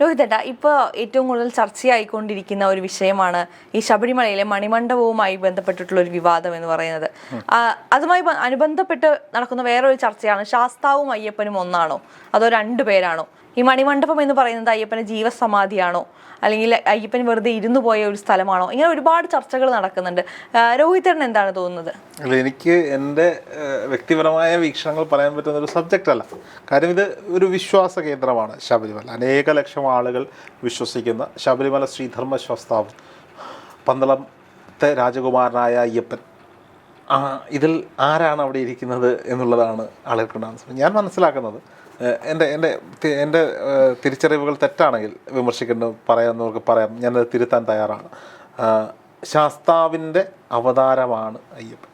രോഹിതേട്ട ഇപ്പോൾ ഏറ്റവും കൂടുതൽ ചർച്ചയായിക്കൊണ്ടിരിക്കുന്ന ഒരു വിഷയമാണ് ഈ ശബരിമലയിലെ മണിമണ്ഡപവുമായി ബന്ധപ്പെട്ടിട്ടുള്ള ഒരു വിവാദം എന്ന് പറയുന്നത്. അതുമായി അനുബന്ധപ്പെട്ട് നടക്കുന്ന വേറൊരു ചർച്ചയാണ് ശാസ്താവും അയ്യപ്പനും ഒന്നാണോ? അതോ രണ്ടു പേരാണോ? ഈ മണിമണ്ഡപം എന്ന് പറയുന്നത് അയ്യപ്പന് ജീവസമാധിയാണോ? അല്ലെങ്കിൽ അയ്യപ്പൻ വെറുതെ ഇരുന്നു പോയ ഒരു സ്ഥലമാണോ? ഇങ്ങനെ ഒരുപാട് ചർച്ചകൾ നടക്കുന്നുണ്ട്. ആ, എന്താണ് തോന്നുന്നത്? അല്ല എനിക്ക് എന്റെ വ്യക്തിപരമായ വീക്ഷണങ്ങൾ പറയാൻ പറ്റുന്ന ഒരു സബ്ജക്റ്റ് അല്ല. കാര്യം ഇത് ഒരു വിശ്വാസ കേന്ദ്രമാണ് ശബരിമല. അനേക ലക്ഷം ആളുകൾ വിശ്വസിക്കുന്ന ശബരിമല ശ്രീധർമ്മ ശാസ്താവ് പന്തളത്തെ രാജകുമാരനായ അയ്യപ്പൻ. ഇതിൽ ആരാണ് അവിടെ ഇരിക്കുന്നത് എന്നുള്ളതാണ് ആളുകൾക്കുണ്ടാകുന്ന സമയം ഞാൻ മനസ്സിലാക്കുന്നത് എന്റെ എന്റെ എന്റെ തിരിച്ചറിവുകൾ തെറ്റാണെങ്കിൽ വിമർശിക്കേണ്ട പറയാമെന്നവർക്ക് പറയാം. ഞാനത് തിരുത്താൻ തയ്യാറാണ്. ശാസ്താവിന്റെ അവതാരമാണ് അയ്യപ്പൻ.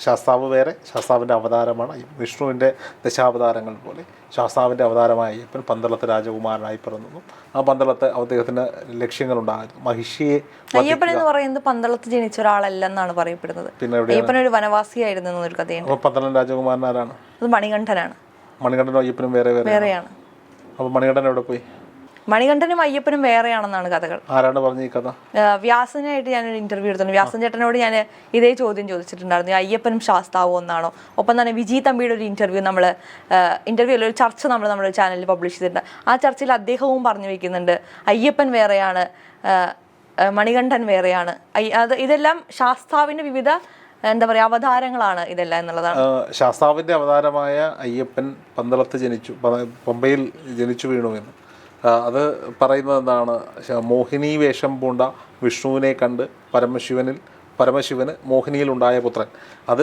ശാസ്താവ് വേറെ ശാസ്താവിന്റെ അവതാരമാണ് അയ്യപ്പൻ. വിഷ്ണുവിന്റെ ദശാവതാരങ്ങൾ പോലെ ശാസ്താവിന്റെ അവതാരമായ അയ്യപ്പൻ പന്തളത്ത് രാജകുമാരനായി പിറന്നു. ആ പന്തളത്ത് അദ്ദേഹത്തിന് ലക്ഷ്യങ്ങളുണ്ടായിരുന്നു. മഹിഷിയെ അയ്യപ്പൻ എന്ന് പറയുന്നത് പന്തളത്ത് ജനിച്ച ഒരാളല്ലെന്നാണ് പറയപ്പെടുന്നത്. പിന്നെ അയ്യപ്പൻ ഒരു വനവാസിയായിരുന്നു എന്നൊരു പന്തളം രാജകുമാരൻ ആരാണ്? അത് മണികണ്ഠനാണ്. മണികണ്ഠനും അയ്യപ്പനും വേറെ വേറെ വേറെയാണ്. അപ്പോൾ മണികണ്ഠൻ എവിടെ പോയി? മണികണ്ഠനും അയ്യപ്പനും വേറെയാണെന്നാണ് കഥകൾ. ആരാണ് പറഞ്ഞ ഈ കഥ? വ്യാസനായിട്ട് ഞാൻ ഒരു ഇന്റർവ്യൂ എടുത്തിട്ടുണ്ട്. വ്യാസൻ ചേട്ടനോട് ഞാൻ ഇതേ ചോദ്യം ചോദിച്ചിട്ടുണ്ടായിരുന്നു. അയ്യപ്പനും ശാസ്താവും ഒന്നാണോ ഒപ്പം തന്നെ വിജി തമ്പിയുടെ ഒരു ഇന്റർവ്യൂ നമ്മൾ ഇന്റർവ്യൂവിൽ ഒരു ചർച്ച നമ്മൾ നമ്മുടെ ചാനലിൽ പബ്ലിഷ് ചെയ്തിട്ടുണ്ട്. ആ ചർച്ചയിൽ അദ്ദേഹവും പറഞ്ഞു വെക്കുന്നുണ്ട് അയ്യപ്പൻ വേറെയാണ് മണികണ്ഠൻ വേറെയാണ്. അത് ഇതെല്ലാം ശാസ്താവിന്റെ വിവിധ എന്താ പറയാ അവതാരങ്ങളാണ് ഇതെല്ലാം എന്നുള്ളതാണ്. ശാസ്താവിന്റെ ശാസ്താവിന്റെ അവതാരമായ അയ്യപ്പൻ പന്തളത്ത് ജനിച്ചു പമ്പയിൽ ജനിച്ചു വീണു എന്ന്. അത് പറയുന്നത് എന്താണ് മോഹിനി വേഷം പൂണ്ട വിഷ്ണുവിനെ കണ്ട് പരമശിവനിൽ പരമശിവന് മോഹിനിയിൽ ഉണ്ടായ പുത്രൻ. അത്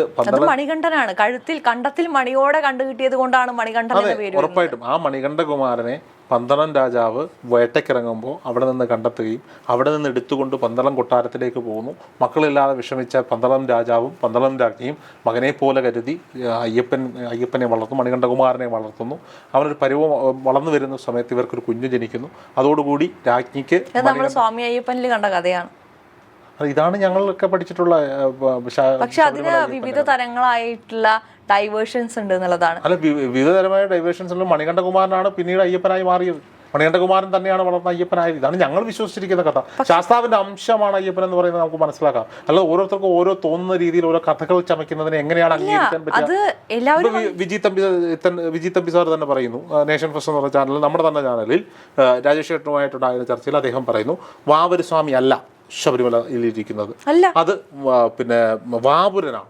മണികണ്ഠനാണ്. കഴുത്തിൽ കണ്ടത്തിൽ മണിയോടെ കണ്ടു കിട്ടിയത് കൊണ്ടാണ് മണികണ്ഠൻ. ഉറപ്പായിട്ടും. ആ മണികണ്ഠകുമാരനെ പന്തളം രാജാവ് വേട്ടയ്ക്കിറങ്ങുമ്പോൾ അവിടെ നിന്ന് കണ്ടെത്തുകയും അവിടെ നിന്ന് എടുത്തുകൊണ്ട് പന്തളം കൊട്ടാരത്തിലേക്ക് പോകുന്നു. മക്കളില്ലാതെ വിഷമിച്ച പന്തളം രാജാവും പന്തളം രാജ്ഞിയും മകനെ പോലെ കരുതി അയ്യപ്പൻ അയ്യപ്പനെ വളർത്തുന്നു മണികണ്ഠകുമാരനെ വളർത്തുന്നു. അവനൊരു പരിവം വളർന്നു വരുന്ന സമയത്ത് ഇവർക്കൊരു കുഞ്ഞു ജനിക്കുന്നു. അതോടുകൂടി രാജ്ഞിക്ക് സ്വാമി അയ്യപ്പനിൽ കണ്ട കഥയാണ്. ഇതാണ് ഞങ്ങളൊക്കെ പഠിച്ചിട്ടുള്ള പക്ഷെ അതിന് വിവിധ തരങ്ങളായിട്ടുള്ള ഡൈവേർഷൻസ് ഉണ്ട് എന്നുള്ളതാണ്. അല്ല വിവിധതരമായ ഡൈവേർഷൻസ് ഉള്ള മണികണ്ഠകുമാരനാണ് പിന്നീട് അയ്യപ്പനായി മാറിയത്. മണികണ്ഠകുമാരൻ തന്നെയാണ് വളർന്ന അയ്യപ്പനായത്. ഇതാണ് ഞങ്ങൾ വിശ്വസിച്ചിരിക്കുന്ന കഥ. ശാസ്താവിന്റെ അംശമാണ് അയ്യപ്പൻ എന്ന് പറയുന്നത് നമുക്ക് മനസ്സിലാക്കാം. അല്ല ഓരോരുത്തർക്കും ഓരോ തോന്നുന്ന രീതിയിൽ ഓരോ കഥകൾ ചമയ്ക്കുന്നതിനെ എങ്ങനെയാണ് അംഗീകരിക്കാൻ പറ്റുക? വിജി തമ്പി വിജി തമ്പി സാർ തന്നെ പറയുന്നു. നേഷൻ ഫസ്റ്റ് എന്ന് പറഞ്ഞ ചാനലിൽ നമ്മുടെ തന്നെ ചാനലിൽ രാജേഷ് ചേട്ടനുമായിട്ടുണ്ടായ ചർച്ചയിൽ അദ്ദേഹം പറയുന്നു വാവര് സ്വാമി അല്ല ശബരിമലയിൽ ഇരിക്കുന്നത്. അത് പിന്നെ വാപുരനാണ്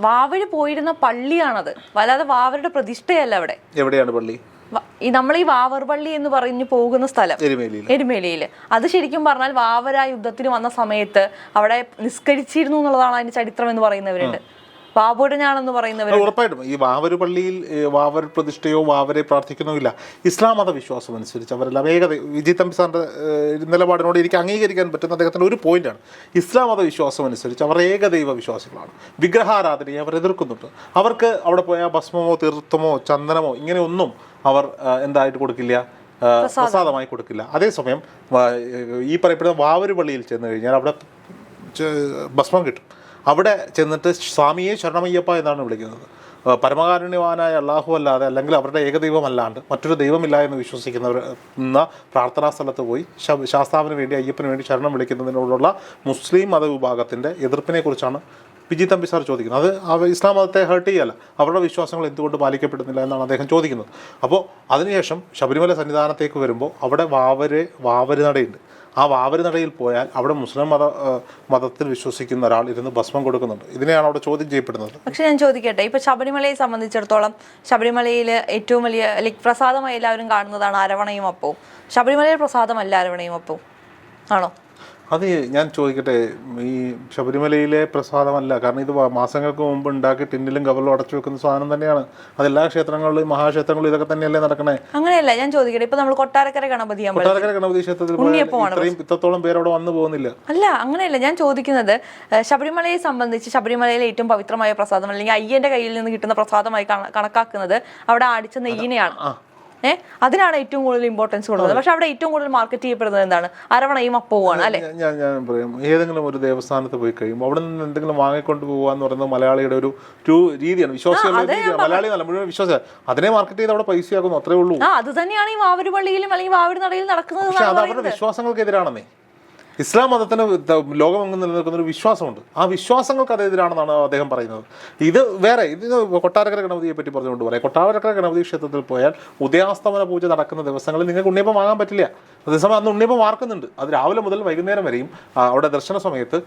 വാവര് പോയിരുന്ന പള്ളിയാണത്. വല്ലാതെ വാവരുടെ പ്രതിഷ്ഠയല്ല അവിടെ. എവിടെയാണ് പള്ളി? ഈ നമ്മൾ ഈ വാവർ പള്ളി എന്ന് പറഞ്ഞു പോകുന്ന സ്ഥലം. എരുമേലിയിൽ അത് ശരിക്കും പറഞ്ഞാൽ വാവര യുദ്ധത്തിന് വന്ന സമയത്ത് അവിടെ നിസ്കരിച്ചിരുന്നു എന്നുള്ളതാണ് അതിന്റെ ചരിത്രം എന്ന് പറയുന്നവരുണ്ട്. വാപുരനാണെന്ന് പറയുന്നവർ ഉറപ്പായിട്ടും. ഈ വാവര് പള്ളിയിൽ വാവർ പ്രതിഷ്ഠയോ വാവരെ പ്രാർത്ഥിക്കുന്നോ ഇല്ല. ഇസ്ലാം മത വിശ്വാസം അനുസരിച്ച് അവരെല്ലാം ഏകത വിജയ് തമ്പി സാറിന്റെ നിലപാടിനോട് എനിക്ക് അംഗീകരിക്കാൻ പറ്റുന്ന അദ്ദേഹത്തിന്റെ ഒരു പോയിന്റാണ് ഇസ്ലാം മത വിശ്വാസം അനുസരിച്ച് അവർ ഏകദൈവ വിശ്വാസികളാണ്. വിഗ്രഹാരാധനയെ അവർ എതിർക്കുന്നുണ്ട്. അവർക്ക് അവിടെ പോയാൽ ഭസ്മമോ തീർത്ഥമോ ചന്ദനമോ ഇങ്ങനെ ഒന്നും അവർ എന്തായിട്ട് കൊടുക്കില്ല. പ്രസാദമായി കൊടുക്കില്ല. അതേസമയം ഈ പറയപ്പെടുന്ന വാവര് പള്ളിയിൽ ചെന്ന് കഴിഞ്ഞാൽ അവിടെ ഭസ്മം കിട്ടും. അവിടെ ചെന്നിട്ട് സ്വാമിയെ ശരണമയ്യപ്പ എന്നാണ് വിളിക്കുന്നത്. പരമകാരുണ്യവാനായ അള്ളാഹു അല്ലാതെ അല്ലെങ്കിൽ അവരുടെ ഏകദൈവമല്ലാണ്ട് മറ്റൊരു ദൈവമില്ല എന്ന് വിശ്വസിക്കുന്നവർ എന്ന പ്രാർത്ഥനാ സ്ഥലത്ത് പോയി ശാസ്താവിന് വേണ്ടി അയ്യപ്പന് വേണ്ടി ശരണം വിളിക്കുന്നതിനോടുള്ള മുസ്ലിം മതവിഭാഗത്തിന്റെ എതിർപ്പിനെക്കുറിച്ചാണ് വിജി തമ്പി സാർ ചോദിക്കുന്നത്. അത് ഇസ്ലാം മതത്തെ ഹേർട്ട് ചെയ്യല്ല. അവരുടെ വിശ്വാസങ്ങൾ എന്തുകൊണ്ട് പാലിക്കപ്പെടുന്നില്ല എന്നാണ് അദ്ദേഹം ചോദിക്കുന്നത്. അപ്പോൾ അതിനുശേഷം ശബരിമല സന്നിധാനത്തേക്ക് വരുമ്പോൾ അവിടെ വാവര് വാവര് നടയുണ്ട്. ആ വാവര് നടയിൽ പോയാൽ അവിടെ മുസ്ലിം മത മതത്തിൽ വിശ്വസിക്കുന്ന ഒരാൾ ഇരുന്ന് ഭസ്മം കൊടുക്കുന്നുണ്ട്. ഇതിനെയാണ് അവിടെ ചോദ്യം ചെയ്യപ്പെടുന്നത്. പക്ഷെ ഞാൻ ചോദിക്കട്ടെ ഇപ്പൊ ശബരിമലയെ സംബന്ധിച്ചിടത്തോളം ശബരിമലയിൽ ഏറ്റവും വലിയ ലൈക് പ്രസാദമായി എല്ലാവരും കാണുന്നതാണ് അരവണയും അപ്പവും. ശബരിമലയിൽ പ്രസാദമല്ല അരവണയും അപ്പവും. ആണോ? അത് ഞാൻ ചോദിക്കട്ടെ ഈ ശബരിമലയിലെ പ്രസാദമല്ല കാരണം ഇത് മാസങ്ങൾക്ക് മുമ്പ് ഉണ്ടാക്കി ടിന്നിലും കവറിലും അടച്ചു വെക്കുന്ന സാധനം തന്നെയാണ്. അത് എല്ലാ ക്ഷേത്രങ്ങളിലും മഹാക്ഷേത്രങ്ങളിലും ഇതൊക്കെ തന്നെയല്ലേ നടക്കണേ? അങ്ങനെയല്ല ഞാൻ ചോദിക്കട്ടെ ഇപ്പൊ നമ്മൾ കൊട്ടാരക്കര ഗണപതി കൊട്ടാരക്കര ഗണപതി ക്ഷേത്രത്തിൽ ഇത്രയും ഇത്രത്തോളം പേര് അവിടെ വന്നു പോകുന്നില്ല. അല്ല അങ്ങനെയല്ല ഞാൻ ചോദിക്കുന്നത് ശബരിമലയെ സംബന്ധിച്ച് ശബരിമലയിലെ ഏറ്റവും പവിത്രമായ പ്രസാദം അല്ലെങ്കിൽ അയ്യന്റെ കയ്യിൽ നിന്ന് കിട്ടുന്ന പ്രസാദമായി കണക്കാക്കുന്നത് അവിടെ അടിച്ച നെയ്യിനെയാണ് ഏഹ് അതിനാണ് ഏറ്റവും കൂടുതൽ ഇമ്പോർട്ടൻസ് കൊടുക്കുന്നത് പക്ഷെ അവിടെ ഏറ്റവും കൂടുതൽ മാർക്കറ്റ് ചെയ്യപ്പെടുന്നത് എന്താണ്? അരവണയും അപ്പവുമാണ് അല്ലെ? ഞാൻ- ഞാൻ പറയും. ഏതെങ്കിലും ഒരു ദേവസ്ഥാനത്ത് പോയി കഴിയുമ്പോൾ അവിടെ നിന്ന് എന്തെങ്കിലും വാങ്ങിക്കൊണ്ട് പോകാന്ന് പറയുന്നത് മലയാളിയുടെ ഒരു ഒരു രീതിയാണ്. വിശ്വാസികളുടെ മലയാളി മുഴുവൻ വിശ്വാസം അതിനെ മാർക്കറ്റ് ചെയ്ത് അവിടെ പൈസയാക്കുന്നു അത്രേ ഉള്ളൂ. ആ അത് തന്നെയാണ് ഈ വാവര് പള്ളിയിലും അല്ലെങ്കിൽ വാവര് നടയിൽ നടക്കുന്നത് അത് അവരുടെ വിശ്വാസങ്ങൾക്കെതിരാണെന്നേ. ഇസ്ലാം മതത്തിന് ലോകമെങ്ങും നിലനിൽക്കുന്ന ഒരു വിശ്വാസമുണ്ട്. ആ വിശ്വാസങ്ങൾക്ക് അതെതിരാണെന്നാണ് അദ്ദേഹം പറയുന്നത്. ഇത് വേറെ ഇത് കൊട്ടാരക്കര ഗണപതിയെ പറ്റി പറഞ്ഞുകൊണ്ട് പറയാം. കൊട്ടാരക്കര ഗണപതി ക്ഷേത്രത്തിൽ പോയാൽ ഉദയാസ്തമന പൂജ നടക്കുന്ന ദിവസങ്ങളിൽ നിങ്ങൾക്ക് ഉണ്ണിയപ്പം വാങ്ങാൻ പറ്റില്ല. അതേസമയം അന്ന് ഉണ്ണിയപ്പം വാർക്കുന്നുണ്ട്. അത് രാവിലെ മുതൽ വൈകുന്നേരം വരെയും അവിടെ ദർശന സമയത്ത്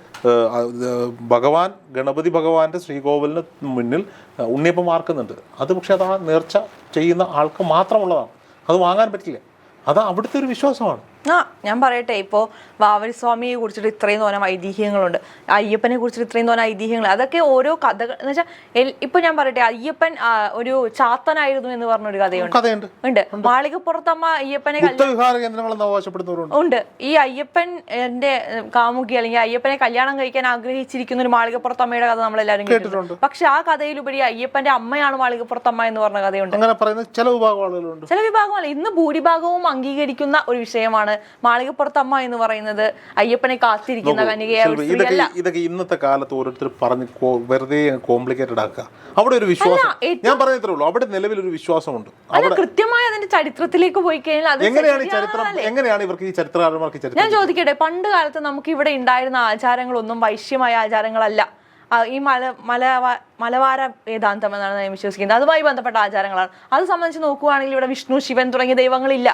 ഭഗവാൻ ഗണപതി ഭഗവാന്റെ ശ്രീകോവിലിന് മുന്നിൽ ഉണ്ണിയപ്പം വാർക്കുന്നുണ്ട്. അത് പക്ഷേ അത് ആ നേർച്ച ചെയ്യുന്ന ആൾക്ക് മാത്രമുള്ളതാണ്. അത് വാങ്ങാൻ പറ്റില്ല. അത് അവിടുത്തെ ഒരു വിശ്വാസമാണ്. ആ ഞാൻ പറയട്ടെ ഇപ്പോൾ വാവൽ സ്വാമിയെ കുറിച്ചിട്ട് ഇത്രയും തോന്നെ ഐതിഹ്യങ്ങളുണ്ട്. അയ്യപ്പനെ കുറിച്ചിട്ട് ഇത്രയും തോന്നെ ഐതിഹ്യങ്ങൾ. അതൊക്കെ ഓരോ കഥകൾ എന്ന് വെച്ചാൽ ഇപ്പൊ ഞാൻ പറയട്ടെ അയ്യപ്പൻ ഒരു ചാത്തനായിരുന്നു എന്ന് പറഞ്ഞൊരു കഥയുണ്ട്. ഉണ്ട്. മാളികപ്പുറത്തമ്മ അയ്യപ്പനെ ഉണ്ട്. ഈ അയ്യപ്പൻ എന്റെ കാമുകി അല്ലെങ്കിൽ അയ്യപ്പനെ കല്യാണം കഴിക്കാൻ ആഗ്രഹിച്ചിരിക്കുന്ന ഒരു മാളികപ്പുറത്തമ്മയുടെ കഥ നമ്മളെല്ലാവരും കേട്ടിട്ടുണ്ട്. പക്ഷെ ആ കഥയിലുപരി അയ്യപ്പന്റെ അമ്മയാണ് മാളികപ്പുറത്തമ്മ എന്ന് പറഞ്ഞ കഥയുണ്ട്. അങ്ങനെ പറയുന്ന ചില വിഭാഗം ചില വിഭാഗമല്ല ഇന്ന് ഭൂരിഭാഗവും അംഗീകരിക്കുന്ന ഒരു വിഷയമാണ് മാളികപ്പുറത്തമ്മ എന്ന് പറയുന്നത് അയ്യപ്പനെ കാത്തിരിക്കുന്ന ഇതൊക്കെ ഇന്നത്തെ കാലത്ത് ഓരോരുത്തർ പറഞ്ഞ് വെറുതെ കോംപ്ലിക്കേറ്റഡ് ആക്കുക. അവിടെ ഒരു വിശ്വാസം ഞാൻ പറഞ്ഞത്രേ ഉള്ളൂ. അവിടെ നിലവിൽ ഒരു വിശ്വാസമുണ്ട്. കൃത്യമായി അതിന്റെ ചരിത്രത്തിലേക്ക് പോയി കഴിഞ്ഞാൽ എങ്ങനെയാണ് ചരിത്രം എങ്ങനെയാണ് ഇവർക്ക് ഈ ചരിത്രകാരന്മാർക്ക് ചരിത്രം ഞാൻ ചോദിക്കട്ടെ പണ്ട് കാലത്ത് നമുക്ക് ഇവിടെ ഉണ്ടായിരുന്ന ആചാരങ്ങളൊന്നും വൈശ്യമായ ആചാരങ്ങളല്ല. ഈ മല മലവാ മലവാര വേദാന്തം എന്നാണ് ഞാൻ വിശ്വസിക്കുന്നത്. അതുമായി ബന്ധപ്പെട്ട ആചാരങ്ങളാണ്. അത് സംബന്ധിച്ച് നോക്കുകയാണെങ്കിൽ ഇവിടെ വിഷ്ണു ശിവൻ തുടങ്ങിയ ദൈവങ്ങളില്ല.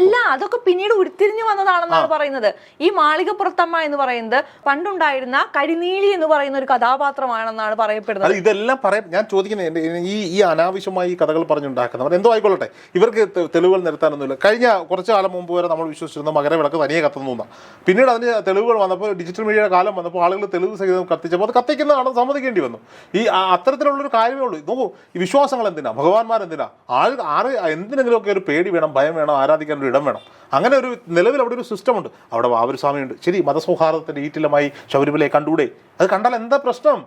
അല്ല അതൊക്കെ പിന്നീട് ഉരുത്തിരിഞ്ഞു വന്നതാണെന്നാണ് പറയുന്നത്. ഈ മാളികപ്പുറത്തമ്മ എന്ന് പറയുന്നത് പണ്ടുണ്ടായിരുന്ന കരിനീലി എന്ന് പറയുന്ന ഒരു കഥാപാത്രമാണെന്നാണ് പറയപ്പെടുന്നത്. ഇതെല്ലാം പറയാം ഞാൻ ചോദിക്കുന്നത് ഈ ഈ അനാവശ്യമായി ഈ കഥകൾ പറഞ്ഞുണ്ടാക്കുന്നവർ എന്തോ ആയിക്കൊള്ളട്ടെ? ഇവർക്ക് തെളിവുകൾ നിരത്താനൊന്നുമില്ല. കഴിഞ്ഞ കുറച്ചു കാലം മുമ്പ് വരെ നമ്മൾ വിശ്വസിച്ചിരുന്ന മകരവിളക്ക് തനിയെ കത്തുന്നു. പിന്നീട് അതിന് തെളിവുകൾ വന്നപ്പോൾ ഡിജിറ്റൽ മീഡിയയുടെ കാലം വന്നപ്പോൾ ആളുകൾ തെളിവ് സഹിതം കത്തിച്ചപ്പോൾ അത് കത്തിക്കുന്നതാണെന്ന് സമ്മതിക്കേണ്ടി വന്നു. ഈ അത്തരത്തിലുള്ളൊരു കാര്യമേ ഉള്ളൂ. നോക്കൂ ഈ വിശ്വാസങ്ങൾ എന്തിനാ? ഭഗവാന്മാർ എന്തിനാ? ആൾ ആറ് എന്തിനെങ്കിലുമൊക്കെ ഒരു പേടി വേണം ഭയം വേണം ആരാധിക്കാൻ ഒരു ഇടം വേണം. അങ്ങനെ ഒരു നിലവിൽ അവിടെ ഒരു സിസ്റ്റം ഉണ്ട്. അവിടെ ആ ഒരു സമയമുണ്ട് ശരി മതസൗഹാർദ്ദത്തിന്റെ ഈറ്റിലമായി ശബരിമലയെ കണ്ടൂടെ അത് കണ്ടാൽ എന്താ പ്രശ്നം?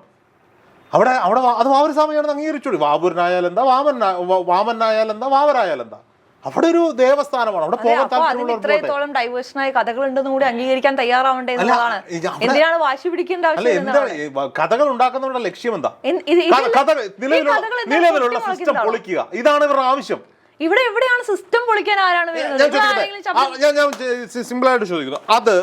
അവിടെ അവിടെ അത് വാവൂർ സ്വാമിയാണെന്ന് അംഗീകരിച്ചോളൂ വാവൂരനായാലെന്താ വാമൻ വാമനായാലെന്താ വാവരായാൽ എന്താ? അവിടെ ഒരു ദേവസ്ഥാനമാണ്. അവിടെ പോകാൻ. ഇത്രത്തോളം കഥകൾ ഉണ്ടെന്ന് കൂടി അംഗീകരിക്കാൻ തയ്യാറാവേണ്ടത് എന്നുള്ളതാണ്. എന്തിനാണ് വാശി പിടിക്കേണ്ട ആവശ്യം കഥകൾ ഉണ്ടാക്കുന്നവരുടെ ലക്ഷ്യം എന്താ? നിലവിലുള്ള സിസ്റ്റം പൊളിക്കുക. ഇതാണ് ഇവരുടെ ആവശ്യം. ഇവിടെ എവിടെയാണ് സിസ്റ്റം പൊളിക്കാൻ ആരാണ് ഞാൻ ഞാൻ സിമ്പിൾ സിമ്പിളായിട്ട് ചോദിക്കുന്നു. അത്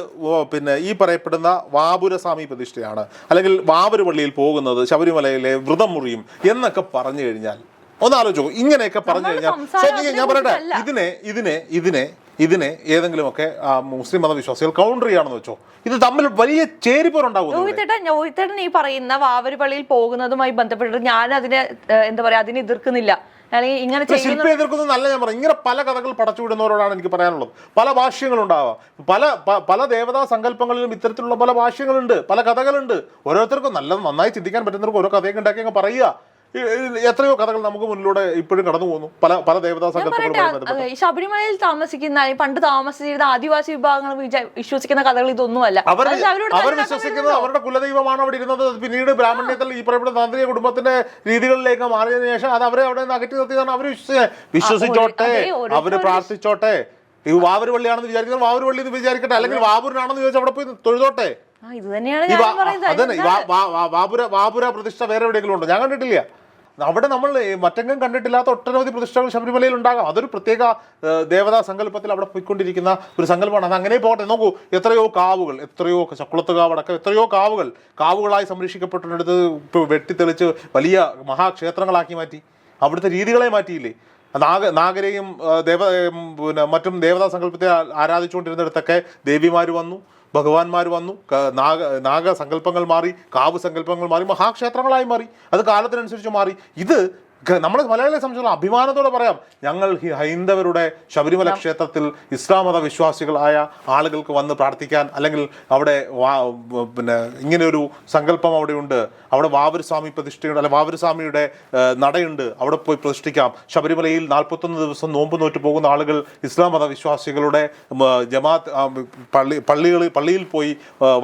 പിന്നെ ഈ പറയപ്പെടുന്ന വാപുരസ്വാമി പ്രതിഷ്ഠയാണ്. അല്ലെങ്കിൽ വാപുര പള്ളിയിൽ പോകുന്നത് ശബരിമലയിലെ വ്രതം മുറിയും എന്നൊക്കെ പറഞ്ഞു കഴിഞ്ഞാൽ ഒന്ന് ആലോചിച്ചു ഇങ്ങനെയൊക്കെ പറഞ്ഞു കഴിഞ്ഞാൽ ശ്രദ്ധിക്കുക, ഞാൻ പറയട്ടെ. ഇതിനെ ഇതിനെ ഇതിനെ ഇതിനെ ഏതെങ്കിലുമൊക്കെ മുസ്ലിം മതവിശ്വാസികൾ കൗണ്ടർ ചെയ്യാണെന്ന് വെച്ചോ. ഇത് തമ്മിൽ വലിയ ചേരിപ്പോരുണ്ടാവും രോഹിത്തേട്ടൻ രോഹിത്തേട്ടൻ ഈ പറയുന്ന വാവരിപള്ളിയിൽ പോകുന്നതുമായി ബന്ധപ്പെട്ടിട്ട് ഞാൻ അതിനെ എന്താ പറയാ അതിനെ എതിർക്കുന്നില്ല. അല്ലെങ്കിൽ ഇങ്ങനെ ശില്പി എതിർക്കുന്നത് എതിർക്കുന്നതല്ല ഞാൻ പറയും. ഇങ്ങനെ പല കഥകൾ പടച്ചു വിടുന്നവരോടാണ് എനിക്ക് പറയാനുള്ളത്. പല ഭാഷ്യങ്ങളുണ്ടാവാം. പല പല ദേവതാ സങ്കല്പങ്ങളിലും ഇത്തരത്തിലുള്ള പല ഭാഷ്യങ്ങളുണ്ട്. പല കഥകളുണ്ട്. ഓരോരുത്തർക്കും നല്ല നന്നായി ചിന്തിക്കാൻ പറ്റുന്നവർക്ക് ഓരോ കഥയൊക്കെ ഉണ്ടാക്കി അങ്ങ് പറയുക. എത്രയോ കഥകൾ നമുക്ക് മുന്നിലൂടെ ഇപ്പോഴും കടന്നു പോകുന്നു. പല പല ദേവതാ ഈ ശബരിമലയിൽ താമസിക്കുന്ന പണ്ട് താമസിച്ചിരുന്ന ആദിവാസി വിഭാഗങ്ങൾ വിശ്വസിക്കുന്ന കഥകൾ ഇതൊന്നുമല്ല. അവർ അവർ വിശ്വസിക്കുന്നത് അവരുടെ കുലദൈവമാണ് അവിടെ ഇരുന്നത്. പിന്നീട് ബ്രാഹ്മണ്യത്തിൽ ഈ പറയപ്പെട്ട താന്ത്രിക കുടുംബത്തിന്റെ രീതികളിലേക്ക് മാറിയതിനു ശേഷം അത് അവരെ അവിടെ അകറ്റി നിർത്തിയതാണ് അവർ വിശ്വസിച്ചോട്ടെ അവർ പ്രാർത്ഥിച്ചോട്ടെ. ഈ വാവൂര് പള്ളിയാണെന്ന് വിചാരിക്കുന്നത് വാവൂര് പള്ളി എന്ന് വിചാരിക്കട്ടെ. അല്ലെങ്കിൽ വാവൂരിനാണെന്ന് ചോദിച്ചാൽ അവിടെ പോയി തൊഴുതോട്ടെ. ഇത് തന്നെയാണ് വാപുര വാപുര പ്രതിഷ്ഠ വേറെ എവിടെയെങ്കിലും ഉണ്ടോ? ഞാൻ കണ്ടിട്ടില്ല. അവിടെ നമ്മൾ മറ്റെങ്ങും കണ്ടിട്ടില്ലാത്ത ഒട്ടനവധി പ്രതിഷ്ഠകൾ ശബരിമലയിൽ ഉണ്ടാകാം. അതൊരു പ്രത്യേക ദേവതാ സങ്കല്പത്തിൽ അവിടെ പോയിക്കൊണ്ടിരിക്കുന്ന ഒരു സങ്കല്പമാണ്. അത് അങ്ങനെ പോകട്ടെ നോക്കൂ എത്രയോ കാവുകൾ എത്രയോ ചക്കുളത്ത് കാവടക്കം എത്രയോ കാവുകൾ കാവുകളായി സംരക്ഷിക്കപ്പെട്ടിടത്ത് വെട്ടിത്തെളിച്ച് വലിയ മഹാക്ഷേത്രങ്ങളാക്കി മാറ്റി. അവിടുത്തെ രീതികളെ മാറ്റിയില്ലേ? നാഗ നാഗരെയും ദേവ പിന്നെ മറ്റും ദേവതാ സങ്കല്പത്തെ ആരാധിച്ചുകൊണ്ടിരുന്നിടത്തൊക്കെ ദേവിമാർ വന്നു. ഭഗവാന്മാർ വന്നു നാഗ നാഗ സങ്കല്പങ്ങൾ മാറി കാവ് സങ്കല്പങ്ങൾ മാറി മഹാക്ഷേത്രങ്ങളായി മാറി അത് കാലത്തിനനുസരിച്ച് മാറി. ഇത് നമ്മൾ മലയാളിയെ സംബന്ധിച്ചുള്ള അഭിമാനത്തോടെ പറയാം. ഞങ്ങൾ ഹൈന്ദവരുടെ ശബരിമല ക്ഷേത്രത്തിൽ ഇസ്ലാം മത വിശ്വാസികളായ ആളുകൾക്ക് വന്ന് പ്രാർത്ഥിക്കാൻ അല്ലെങ്കിൽ അവിടെ പിന്നെ ഇങ്ങനെ ഒരു സങ്കല്പം അവിടെയുണ്ട്. അവിടെ വാവരസ്വാമി പ്രതിഷ്ഠയുണ്ട്. അല്ലെ വാവരസ്വാമിയുടെ നടയുണ്ട്. അവിടെ പോയി പ്രതിഷ്ഠിക്കാം. ശബരിമലയിൽ നാൽപ്പത്തൊന്ന് ദിവസം നോമ്പ് നോറ്റ് പോകുന്ന ആളുകൾ ഇസ്ലാം മത വിശ്വാസികളുടെ ജമാഅത്ത് പള്ളി പള്ളികളിൽ പള്ളിയിൽ പോയി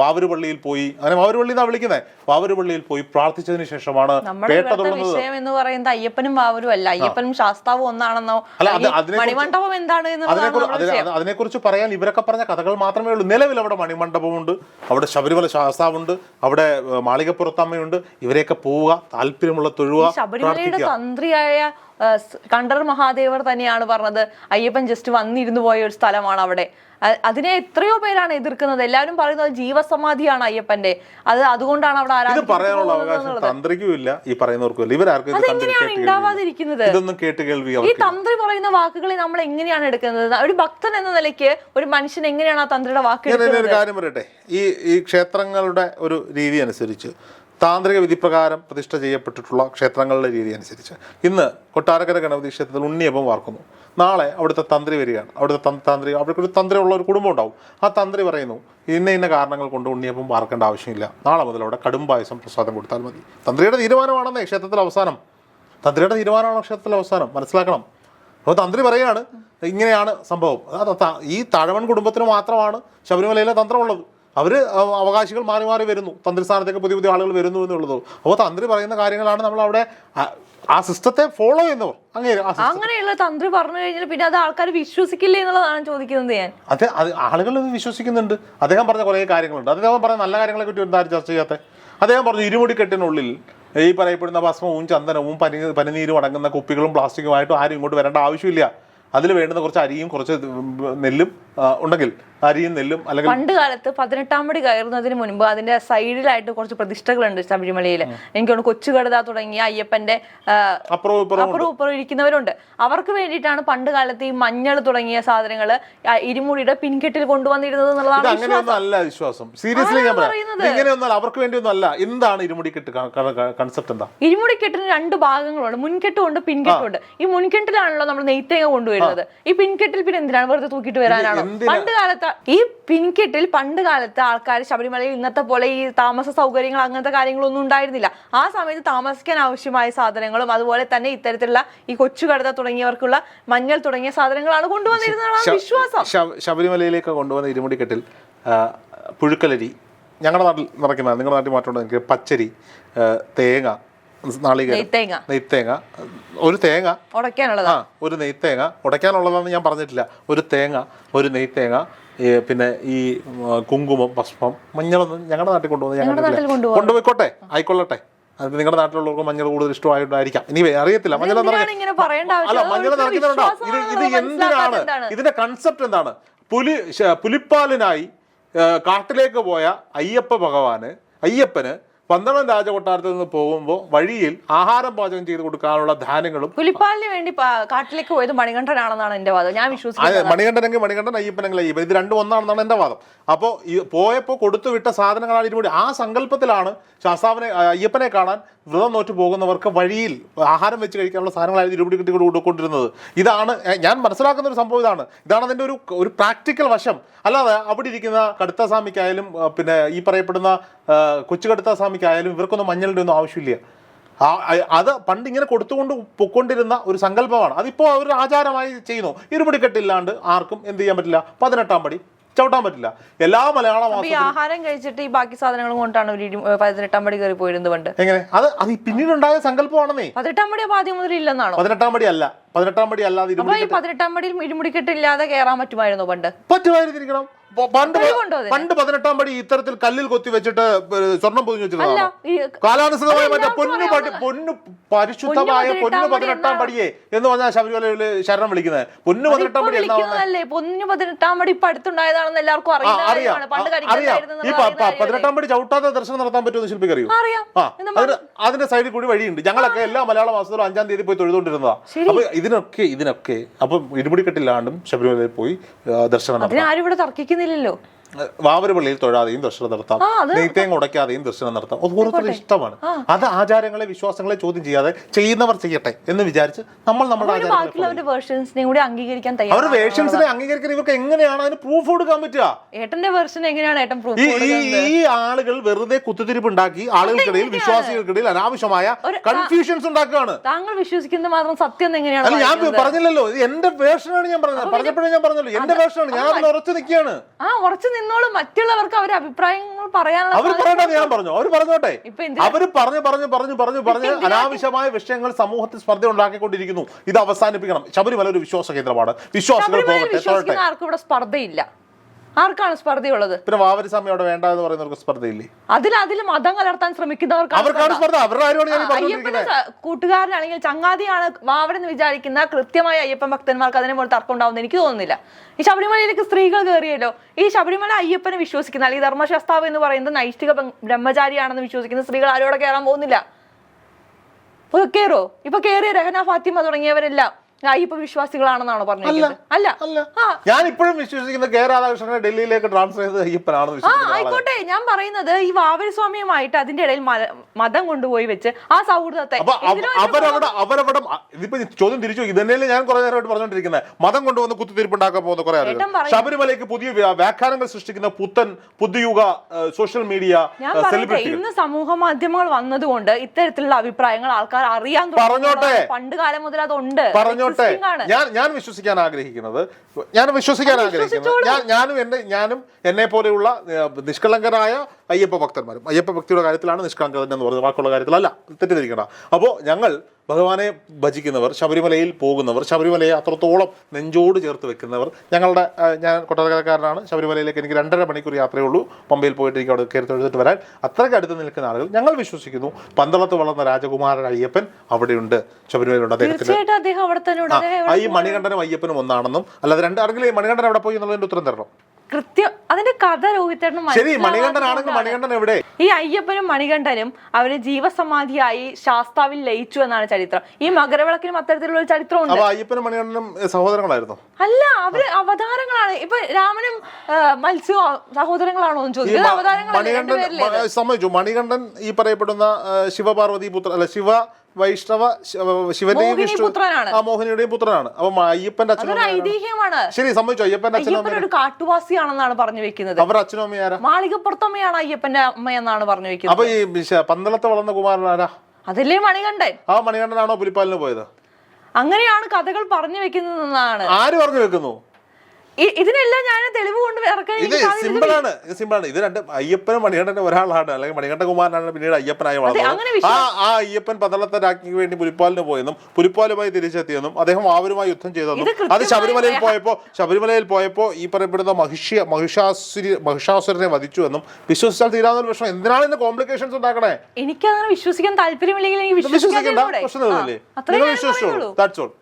വാവരു പള്ളിയിൽ പോയി. അങ്ങനെ വാവരു പള്ളി എന്നാണ് വിളിക്കുന്നത് വാവരു പള്ളിയിൽ പോയി പ്രാർത്ഥിച്ചതിന് ശേഷമാണ് പേട്ട ഇവിടുത്തെ അയ്യപ്പനും വാവരും അല്ല. അയ്യപ്പനും ശാസ്താവും ഒന്നാണെന്നോ? മണിമണ്ഡപം എന്താണ് അതിനെക്കുറിച്ച് അതിനെ അതിനെക്കുറിച്ച് പറയാൻ ഇവരൊക്കെ പറഞ്ഞ കഥകൾ മാത്രമേ ഉള്ളൂ. നിലവിൽ അവിടെ മണിമണ്ഡപമുണ്ട്. അവിടെ ശബരിമല ശാസ്താവുണ്ട്. അവിടെ മാളികപ്പുറത്തമ്മയുണ്ട്. ഇവരെയൊക്കെ പോവുക താല്പര്യമുള്ള തൊഴുക ശബരിമലയുടെ തന്ത്രിയായ കണ്ടർ മഹാദേവർ തന്നെയാണ് പറഞ്ഞത്. അയ്യപ്പൻ ജസ്റ്റ് വന്നിരുന്നു പോയ ഒരു സ്ഥലമാണ് അവിടെ. അതിനെ എത്രയോ പേരാണ് എതിർക്കുന്നത്. എല്ലാവരും പറയുന്നത് ജീവസമാധിയാണ് അയ്യപ്പന്റെ. അത് അതുകൊണ്ടാണ് അവിടെ ഇത് പറയാനുള്ള അവകാശം എന്നുള്ളത്. തന്ത്രിക്കും ഇല്ല ഈ പറയുന്നവർക്കും ഇവരാർക്കും അതെങ്ങനെയാണ് ഉണ്ടാവാതിരിക്കുന്നത് ഇതൊന്നും കേട്ട് കേൾവി ഈ തന്ത്രി പറയുന്ന വാക്കുകളെ നമ്മൾ എങ്ങനെയാണ് എടുക്കുന്നത്? ഒരു ഭക്തൻ എന്ന നിലയ്ക്ക് ഒരു മനുഷ്യൻ എങ്ങനെയാണ് ആ തന്ത്രിയുടെ വാക്ക് എടുക്കുന്നത് ഒരു കാര്യം പറയട്ടെ. ഈ ഈ ക്ഷേത്രങ്ങളുടെ ഒരു രീതി അനുസരിച്ച് താന്ത്രിക വിധിപ്രകാരം പ്രതിഷ്ഠ ചെയ്യപ്പെട്ടിട്ടുള്ള ക്ഷേത്രങ്ങളുടെ രീതി അനുസരിച്ച്. ഇന്ന് കൊട്ടാരക്കര ഗണപതി ക്ഷേത്രത്തിൽ ഉണ്ണിയപ്പം വാർക്കുന്നു. നാളെ അവിടുത്തെ തന്ത്രി വരികയാണ്. അവിടുത്തെ തന്ത്രി അവിടെ ഒരു തന്ത്രിയുള്ള ഒരു കുടുംബം ഉണ്ടാവും. ആ തന്ത്രി പറയുന്നു ഇന്ന ഇന്ന കാരണങ്ങൾ കൊണ്ട് ഉണ്ണിയപ്പം വാർക്കേണ്ട ആവശ്യമില്ല. നാളെ മുതൽ അവിടെ കടും പായസം പ്രസാദം കൊടുത്താൽ മതി. തന്ത്രിയുടെ തീരുമാനമാണെന്നേ ക്ഷേത്രത്തിൽ അവസാനം. തന്ത്രിയുടെ തീരുമാനമാണ് ക്ഷേത്രത്തിൽ അവസാനം? മനസ്സിലാക്കണം. അപ്പോൾ തന്ത്രി പറയുകയാണ് ഇങ്ങനെയാണ് സംഭവം. ഈ തഴവൻ കുടുംബത്തിന് മാത്രമാണ് ശബരിമലയിലെ തന്ത്രമുള്ളത്. അവർ അവകാശികൾ മാറി മാറി വരുന്നു. തന്ത്രിസ്ഥാനത്തേക്ക് പുതിയ പുതിയ ആളുകൾ വരുന്നു എന്നുള്ളത്. അപ്പോൾ തന്ത്രി പറയുന്ന കാര്യങ്ങളാണ് നമ്മൾ അവിടെ ആ- സിസ്റ്റത്തെ ഫോളോ ചെയ്യുന്നവർ. അങ്ങനെ അങ്ങനെയുള്ള തന്ത്രി പറഞ്ഞു കഴിഞ്ഞാൽ പിന്നെ അത് ആൾക്കാർ വിശ്വസിക്കില്ലേ എന്നുള്ളതാണ് ചോദിക്കുന്നത് ഞാൻ. അതെ അത് ആളുകൾ ഇത് വിശ്വസിക്കുന്നുണ്ട്. അദ്ദേഹം പറഞ്ഞ കുറേ കാര്യങ്ങളുണ്ട്. അദ്ദേഹം പറഞ്ഞ നല്ല കാര്യങ്ങളെ പറ്റി എന്താ ചർച്ച ചെയ്യാത്ത. അദ്ദേഹം പറഞ്ഞു ഇരുമുടിക്കെട്ടിനുള്ളിൽ ഈ പറയപ്പെടുന്ന ഭസ്മവും ചന്ദനവും പനി പനിനീരും അടങ്ങുന്ന കുപ്പികളും പ്ലാസ്റ്റിക്കുമായിട്ടും ആരും ഇങ്ങോട്ട് വരേണ്ട ആവശ്യമില്ല. അതിൽ വേണ്ടുന്ന കുറച്ച് അരിയും കുറച്ച് നെല്ലും ഉണ്ടെങ്കിൽ അരിയും നെല്ലും അല്ലെങ്കിൽ പണ്ട് കാലത്ത് പതിനെട്ടാം പടി കയറുന്നതിന് മുൻപ് അതിന്റെ സൈഡിലായിട്ട് കുറച്ച് പ്രതിഷ്ഠകളുണ്ട് ശബരിമലയിൽ എനിക്ക് തോന്നുന്നു കൊച്ചുകടത തുടങ്ങിയ അയ്യപ്പന്റെ അപ്പുറം അപ്പുറവും ഇപ്പുറവും ഇരിക്കുന്നവരുണ്ട്. അവർക്ക് വേണ്ടിയിട്ടാണ് പണ്ട് കാലത്ത് ഈ മഞ്ഞൾ തുടങ്ങിയ സാധനങ്ങൾ ഇരുമുടിയുടെ പിൻകെട്ടിൽ കൊണ്ടുവന്നിരുന്നത് എന്നുള്ളതാണ് അങ്ങനെയൊന്നും അല്ല വിശ്വാസം. സീരിയസ്ലി ഞാൻ പറയുന്നത്? ഇങ്ങനെയൊന്നും അവർക്ക് വേണ്ടിയൊന്നും അല്ല. എന്താണ് ഇരുമുടിക്കെട്ട് കൺസെപ്റ്റ് എന്താ? ഇരുമുടിക്കെട്ടിന് രണ്ട് ഭാഗങ്ങളുണ്ട്. മുൻകെട്ടും ഉണ്ട് പിൻകെട്ടും ഉണ്ട്. ഈ മുൻകെട്ടിലാണല്ലോ നമ്മൾ നെയ്ത്തേങ്ങ കൊണ്ടുവരുന്നത്. ഈ പിൻകെട്ടിൽ പിന്നെ എന്തിനാണ് വെറുതെ തൂക്കിയിട്ട് വരാനാണോ? പണ്ട് കാലത്ത് ഈ പിൻകെട്ടിൽ പണ്ട് കാലത്ത് ആൾക്കാർ ശബരിമലയിൽ ഇന്നത്തെ പോലെ ഈ താമസ സൗകര്യങ്ങൾ അങ്ങനത്തെ കാര്യങ്ങളൊന്നും ഉണ്ടായിരുന്നില്ല. ആ സമയത്ത് താമസിക്കാൻ ആവശ്യമായ സാധനങ്ങളും അതുപോലെ തന്നെ ഇത്തരത്തിലുള്ള ഈ കൊച്ചുകടത തുടങ്ങിയവർക്കുള്ള മഞ്ഞൾ തുടങ്ങിയ സാധനങ്ങളാണ് കൊണ്ടുവന്നിരുന്നതാണ് വിശ്വാസം. ശബ- ശബരിമലയിലേക്ക് കൊണ്ടുവന്ന ഇരുമുടിക്കെട്ടിൽ പുഴുക്കലരി. ഞങ്ങളുടെ നാട്ടിൽ നിറയ്ക്കുന്ന നിങ്ങളുടെ നാട്ടിൽ മാറ്റമുണ്ട്? നിങ്ങൾക്ക് പച്ചരി തേങ്ങ നാളികേരം. നെയ്ത്തേങ്ങ. നെയ്ത്തേങ്ങ. ഒരു തേങ്ങ. ഉടയ്ക്കാനുള്ളത്? ആ ഒരു നെയ്ത്തേങ്ങ. ഉടയ്ക്കാനുള്ളതാണെന്ന് ഞാൻ പറഞ്ഞിട്ടില്ല. ഒരു തേങ്ങ ഒരു നെയ്ത്തേങ്ങ ഈ പിന്നെ ഈ ഉം, കുങ്കുമം ഭസ്മം മഞ്ഞളൊന്നും ഞങ്ങളുടെ നാട്ടിൽ കൊണ്ടുവന്ന് ഞങ്ങളുടെ നാട്ടിൽ കൊണ്ടുപോകാം. കൊണ്ടുപോയിക്കോട്ടെ ആയിക്കൊള്ളട്ടെ. അത് നിങ്ങളുടെ നാട്ടിലുള്ളവർക്ക് മഞ്ഞൾ കൂടുതൽ ഇഷ്ടമായിട്ടായിരിക്കാം ഇനി അറിയത്തില്ല. മഞ്ഞൾ എന്തിനാണ് ഇങ്ങനെ പറയേണ്ട ആവശ്യം? അല്ല മഞ്ഞൾ നിറയ്ക്കുന്നുണ്ടോ ഇത് വിശ്വാസമാണെന്ന് ഇത് എന്തിനാണ്? മനസ്സിലാക്കാത്തത്? ഇതിന്റെ കൺസെപ്റ്റ് എന്താണ്? പുലി ശ- പുലിപ്പാലിനായി കാട്ടിലേക്ക് പോയ അയ്യപ്പ ഭഗവാന് അയ്യപ്പന് പന്തളം രാജകൊട്ടാരത്തിൽ നിന്ന് പോകുമ്പോൾ വഴിയിൽ ആഹാരം പാചകം ചെയ്ത് കൊടുക്കാനുള്ള ധാന്യങ്ങളും പുലിപ്പാലിന് വേണ്ടി കാട്ടിലേക്ക് പോയത് മണികണ്ഠനാണെന്നാണ് എന്റെ വാദം. ഞാൻ വിശ്വസിക്കുന്നത് മണികണ്ഠനെങ്കിൽ മണികണ്ഠൻ അയ്യപ്പനെങ്കിൽ അയ്യപ്പൻ. ഇത് രണ്ടും ഒന്നാണെന്നാണ് എന്റെ വാദം. അപ്പോൾ ഈ പോയപ്പോൾ കൊടുത്തു വിട്ട സാധനങ്ങളാണ് ഇരുമുടി ആ സങ്കല്പത്തിലാണ് ശാസ്താവിനെ അയ്യപ്പനെ കാണാൻ വ്രതം നോറ്റ് പോകുന്നവർക്ക് വഴിയിൽ ആഹാരം വെച്ച് കഴിക്കാനുള്ള സാധനങ്ങളായിരുന്നു ഇരുപടി കിട്ടി കൊടുക്കൊണ്ടിരുന്നത്. ഇതാണ് ഞാൻ മനസ്സിലാക്കുന്ന ഒരു സംഭവം ഇതാണ്. ഇതാണ് അതിന്റെ ഒരു ഒരു പ്രാക്ടിക്കൽ വശം. അല്ലാതെ അവിടെ ഇരിക്കുന്ന കടുത്ത സ്വാമിക്കായാലും പിന്നെ ഈ പറയപ്പെടുന്ന ആ, കൊച്ചു കടുത്ത സ്വാമിക്കായാലും ഇവർക്കൊന്നും മഞ്ഞളുടെ ഒന്നും ആവശ്യമില്ല. അത് പണ്ട് ഇങ്ങനെ കൊടുത്തുകൊണ്ട് പൊക്കൊണ്ടിരുന്ന ഒരു സങ്കല്പമാണ്. അതിപ്പോൾ അവർ ആചാരമായി ചെയ്യുന്നു. ഇരുപടിക്കെട്ടില്ലാണ്ട് ആർക്കും എന്ത് ചെയ്യാൻ പറ്റില്ല. പതിനെട്ടാം പടി. ചവിട്ടാൻ പറ്റില്ല. എല്ലാ മലയാള ആഹാരം കഴിച്ചിട്ട് ഈ ബാക്കി സാധനങ്ങളും കൊണ്ടാണ് പതിനെട്ടാം പടി കയറി പോയിരുന്നത് പണ്ട്? എങ്ങനെ? അത് അത് പിന്നീടുണ്ടായ സങ്കല്പമാണെന്നേ. പതിനെട്ടാം പടി ആദ്യം മുതൽ ഇല്ലെന്നാണോ? പതിനെട്ടാം പടി അല്ല. പതിനെട്ടാം പടി അല്ലാതെ പതിനെട്ടാം പടിയിൽ ഇരുമുടിക്കെട്ടില്ലാതെ കയറാൻ പറ്റുമായിരുന്നോ പണ്ട്? പറ്റുമായിരുന്നിരിക്കണം. പണ്ട് പണ്ട് പതിനെട്ടാം പടി ഇത്തരത്തിൽ കല്ലിൽ കൊത്തി വെച്ചിട്ട് സ്വർണം പൊതിഞ്ഞു വെച്ചിരുന്നതാണ് കാലാനുസൃതമായ മറ്റേ പൊന്നു പടി പൊന്നു പരിശുദ്ധമായ പൊന്നു പതിനെട്ടാം പടിയെ എന്ന് പറഞ്ഞാൽ ശബരിമലയിൽ ശരണം വിളിക്കുന്നത്. പൊന്നു പതിനെട്ടാം പടി പൊന്നു പതിനെട്ടാം പടി ഇപ്പൊ അടുത്തുണ്ടായതാണെന്ന് എല്ലാവർക്കും അറിയാം. അറിയാം. ഈ പതിനെട്ടാം പടി ചവിട്ടാതെ ദർശനം നടത്താൻ പറ്റുമെന്ന് ശില്പിക്ക് അറിയൂ? അതിന്റെ സൈഡിൽ കൂടി വഴിയുണ്ട്. ഞങ്ങളൊക്കെ എല്ലാ മലയാള മാസത്തിലും അഞ്ചാം തീയതി പോയി തൊഴുതുകൊണ്ടിരുന്നതാ. അപ്പൊ ഇതിനൊക്കെ ഇതിനൊക്കെ അപ്പൊ ഇരുമുടിക്കെട്ടില്ലാണ്ടും ശബരിമലയിൽ പോയി ദർശനം നടത്താം. ആരും ഇവിടെ തർക്കിക്കുന്നില്ലല്ലോ വാവര് പള്ളിയിൽ തൊഴാതെയും ദർശനം നടത്താം. നെയ്ത്തേങ്ങ ഉടയ്ക്കാതെയും ദർശനം നടത്താം. അത് ഓരോരുത്തരുടെ ഇഷ്ടമാണ്. അത് ആചാരങ്ങളെ വിശ്വാസങ്ങളെ ചോദ്യം ചെയ്യാതെ ചെയ്യുന്നവർ ചെയ്യട്ടെ എന്ന് വിചാരിച്ച് നമ്മൾ നമ്മുടെ അവർ വേഷൻസിനെ അംഗീകരിക്കാൻ ഇവർക്ക് എങ്ങനെയാണ് അതിന് പ്രൂഫ് കൊടുക്കാൻ പറ്റുക? ഏട്ടന്റെ വേർഷൻ എങ്ങനെയാണ് ഏട്ടൻ പ്രൂഫ് ഈ ആളുകൾ വെറുതെ കുത്തിത്തിരിപ്പുണ്ടാക്കി ആളുകൾക്കിടയിൽ വിശ്വാസികൾക്കിടയിൽ അനാവശ്യമായ കൺഫ്യൂഷൻസ് ഉണ്ടാക്കുകയാണ്. താങ്കൾ വിശ്വസിക്കുന്നത് മാത്രം സത്യം എങ്ങനെയാണ് ഞാൻ പറഞ്ഞില്ലല്ലോ. എന്റെ വേർഷനാണ് ഞാൻ പറഞ്ഞത്. പറഞ്ഞപ്പോഴേ ഞാൻ പറഞ്ഞല്ലോ. എന്റെ വേർഷനാണ് ഞാൻ ഉറച്ചു നിൽക്കുകയാണ്. ആ ഉറച്ചു നിന്നോളും മറ്റുള്ളവർക്ക് അവരുടെ അഭിപ്രായങ്ങൾ പറയാനുള്ള അവർ സ്വാതന്ത്ര്യം- പറയട്ടെ ഞാൻ പറഞ്ഞു. അവർ പറഞ്ഞോട്ടെ. അവർ പറഞ്ഞു പറഞ്ഞു പറഞ്ഞു പറഞ്ഞു പറഞ്ഞ് അനാവശ്യമായ വിഷയങ്ങൾ സമൂഹത്തിൽ സ്പർദ്ധ ഉണ്ടാക്കിക്കൊണ്ടിരിക്കുന്നു ഇത് അവസാനിപ്പിക്കണം. ശബരിമല ഒരു വിശ്വാസ കേന്ദ്രമാണ്. വിശ്വാസികൾ പോകട്ടെ ആർക്കും ഇവിടെ സ്പർദ്ധയില്ല. ആർക്കാണ് സ്പർദ്ധയുള്ളത്? പിന്നെ വാവരി സമയം അവിടെ വേണ്ട എന്ന് പറയുന്നവർക്ക് സ്പർദ്ധയില്ലേ? അതിൽ അതിൽ മതം കലർത്താൻ ശ്രമിക്കുന്നവർക്ക് അയ്യപ്പന് കൂട്ടുകാരനാണെങ്കിൽ ചങ്ങാതിയാണ് വാവരെന്ന് വിചാരിക്കുന്ന കൃത്യമായ അയ്യപ്പൻ ഭക്തന്മാർക്ക് അതിനെ പോലെ തർക്കം ഉണ്ടാവുമെന്ന് എനിക്ക് തോന്നുന്നില്ല. ഈ ശബരിമലയിലേക്ക് സ്ത്രീകൾ കയറിയല്ലോ? ഈ ശബരിമല അയ്യപ്പനെ വിശ്വസിക്കുന്ന അല്ലെങ്കിൽ ധർമ്മശാസ്താവ് എന്ന് പറയുന്നത് നൈഷ്ഠിക ബ്രഹ്മചാരിയാണെന്ന് വിശ്വസിക്കുന്ന സ്ത്രീകൾ ആരോടെ കയറാൻ പോകുന്നില്ല? കയറോ? ഇപ്പൊ കയറിയ രഹന ഫാത്തിമ തുടങ്ങിയവരെല്ലാം അയ്യപ്പ വിശ്വാസികളാണെന്നാണോ പറഞ്ഞത് അല്ല അല്ല. ഞാൻ ഇപ്പോഴും വിശ്വസിക്കുന്ന കെ. രാധാകൃഷ്ണനെ ഡൽഹിയിലേക്ക് ട്രാൻസ്ഫർ ചെയ്തത് അയ്യപ്പനാണെന്ന് ആ ആയിക്കോട്ടെ. ഞാൻ പറയുന്നത് ഈ വാവരസ്വാമിയുമായിട്ട് അതിന്റെ ഇടയിൽ മത- കൊണ്ടുപോയി വെച്ച് ആ സൗഹൃദത്തെ അവരവിടെ അവരവിടെ ഇതിപ്പോ ചോദ്യം തിരിച്ചു ഇതന്നെയല്ലേ ഞാൻ കുറെ നേരമായിട്ട് പറഞ്ഞുകൊണ്ടിരിക്കുന്നത് മതം കൊണ്ടുവന്ന് കുത്തിത്തിരിപ്പുണ്ടാക്കാൻ പോകുന്ന കുറെ ആളുകൾ. ശബരിമലയ്ക്ക് പുതിയ വ്യാ- വ്യാഖ്യാനങ്ങൾ സൃഷ്ടിക്കുന്ന പുത്തൻ പുതുയുഗ സോഷ്യൽ മീഡിയ ഇന്ന് സമൂഹ മാധ്യമങ്ങൾ വന്നതുകൊണ്ട് ഇത്തരത്തിലുള്ള അഭിപ്രായങ്ങൾ ആൾക്കാർ അറിയാൻ തുടങ്ങി പറഞ്ഞോട്ടെ. പണ്ട് കാലം മുതൽ അതുണ്ട്. പറഞ്ഞോട്ടെ. ഞാൻ ഞാൻ വിശ്വസിക്കാൻ ആഗ്രഹിക്കുന്നത്. ഞാൻ വിശ്വസിക്കാൻ ആഗ്രഹിക്കുന്നത്. ഞാൻ ഞാനും എന്നെ ഞാനും എന്നെ പോലെയുള്ള നിഷ്കളങ്കരായ അയ്യപ്പ ഭക്തന്മാരും. അയ്യപ്പ ഭക്തിയുടെ കാര്യത്തിലാണ് നിഷ്കളങ്കത എന്ന് പറയുന്നത് ബാക്കിയുള്ള കാര്യത്തിലല്ല. തെറ്റിദ്ധരിക്കണ്ട. അപ്പോൾ ഞങ്ങൾ ഭഗവാനെ ഭജിക്കുന്നവർ ശബരിമലയിൽ പോകുന്നവർ ശബരിമലയെ അത്രത്തോളം നെഞ്ചോട് ചേർത്ത് വെക്കുന്നവർ ഞങ്ങളുടെ ഞാൻ കൊട്ടാരക്കാരനാണ് ശബരിമലയിലേക്ക് എനിക്ക് രണ്ടര മണിക്കൂർ യാത്രയേ ഉള്ളൂ. പമ്പയിൽ പോയിട്ട് എനിക്ക് അവിടെ കയറി തൊഴുതിട്ട് വരാൻ. അത്രയ്ക്ക് അടുത്ത് നിൽക്കുന്ന ആളുകൾ ഞങ്ങൾ വിശ്വസിക്കുന്നു. പന്തളത്ത് വളർന്ന രാജകുമാരൻ അയ്യപ്പൻ അവിടെയുണ്ട്. ശബരിമലയിലുണ്ട് അദ്ദേഹത്തിന്. ഈ മണികണ്ഠനും അയ്യപ്പനും ഒന്നാണെന്നും അല്ലാതെ രണ്ട് ആരെങ്കിലും ഈ മണികണ്ഠൻ അവിടെ പോയി എന്നുള്ളതിന്റെ ഉത്തരം തരണം. കൃത്യം അതിന്റെ കഥ രോഹിത്തേട്ടനും ശരി മണികണ്ഠനാണെങ്കിൽ മണികണ്ഠൻ എവിടെ? ഈ അയ്യപ്പനും മണികണ്ഠനും അവർ ജീവസമാധിയായി ശാസ്താവിൽ ലയിച്ചു എന്നാണ് ചരിത്രം. ഈ മകരവിളക്കിനും അത്തരത്തിലുള്ള ഒരു ചരിത്രമുണ്ട്. അയ്യപ്പനും മണികണ്ഠനും സഹോദരങ്ങളായിരുന്നു? അല്ല അവർ അവതാരങ്ങളാണ്. ഇപ്പൊ രാമനും മത്സ്യവും സഹോദരങ്ങളാണോ എന്ന് ചോദിക്കുന്നത് അവതാരങ്ങളാണ് മണികണ്ഠൻ സമ്മതിച്ചു. മണികണ്ഠൻ ഈ പറയപ്പെടുന്ന ശിവപാർവതി പുത്ര അല്ല ശിവ വൈഷ്ണവ ശിവന്റെയും വിഷ്ണു. ആ മോഹിനിയുടെയും പുത്രനാണ്. അപ്പൊ അയ്യപ്പന്റെ അച്ഛനും ഐതിഹ്യമാണ്. ശരി സംഭവിച്ചു അയ്യപ്പന്റെ അച്ഛനും ഒരു കാട്ടുവാസിയാണെന്നാണ് പറഞ്ഞു വെക്കുന്നത്. അവർ അച്ഛനും അമ്മയാരാ മാളികപ്പുറത്തമ്മയാണ് അയ്യപ്പന്റെ അമ്മയെന്നാണ് പറഞ്ഞു വെക്കുന്നത്. അപ്പൊ ഈ പന്തളത്ത് വളർന്ന കുമാരൻ ആരാ? അതല്ലേ മണികണ്ഠൻ. ആ മണികണ്ഠനാണോ പുലിപ്പാലിന് പോയത്? അങ്ങനെയാണ് കഥകൾ പറഞ്ഞു വെക്കുന്നതെന്നാണ്. ആര് പറഞ്ഞു വെക്കുന്നു? ഇതിനെല്ലാം ഞാൻ തെളിവ് കൊണ്ട് ഇറക്കാൻ ഇത് സിമ്പിൾ ആണ് ഇത് സിമ്പിൾ ആണ് ഇത് രണ്ട് അയ്യപ്പനും മണികണ്ഠന്റെ ഒരാളാണ്. അല്ലെങ്കിൽ മണികണ്ഠ കുമാരനാണ് പിന്നീട് അയ്യപ്പനായി വളർന്നത്. ആ ആ അയ്യപ്പൻ പന്തളത്തെ രാജ്ഞിക്ക് വേണ്ടി പുലിപ്പാലിന് പോയെന്നും പുലിപ്പാലുമായി തിരിച്ചെത്തിയെന്നും അദ്ദേഹം ആവരുമായി യുദ്ധം ചെയ്തെന്നും. അത് ശബരിമലയിൽ പോയപ്പോ ശബരിമലയിൽ പോയപ്പോ ഈ പറയപ്പെടുന്ന മഹിഷ്യ മഹിഷാസുരി മഹിഷാസുരനെ വധിച്ചു എന്നും വിശ്വസിച്ചാൽ തീരാവുന്ന പ്രശ്നം. എന്തിനാണ് ഇന്ന് കോംപ്ലിക്കേഷൻസ് ഉണ്ടാക്കണേ? എനിക്ക് അങ്ങനെ വിശ്വസിക്കാൻ താല്പര്യമില്ലെങ്കിൽ എനിക്ക് വിശ്വസിക്കാൻ നിങ്ങൾ വിശ്വസിച്ചോളൂ. That's all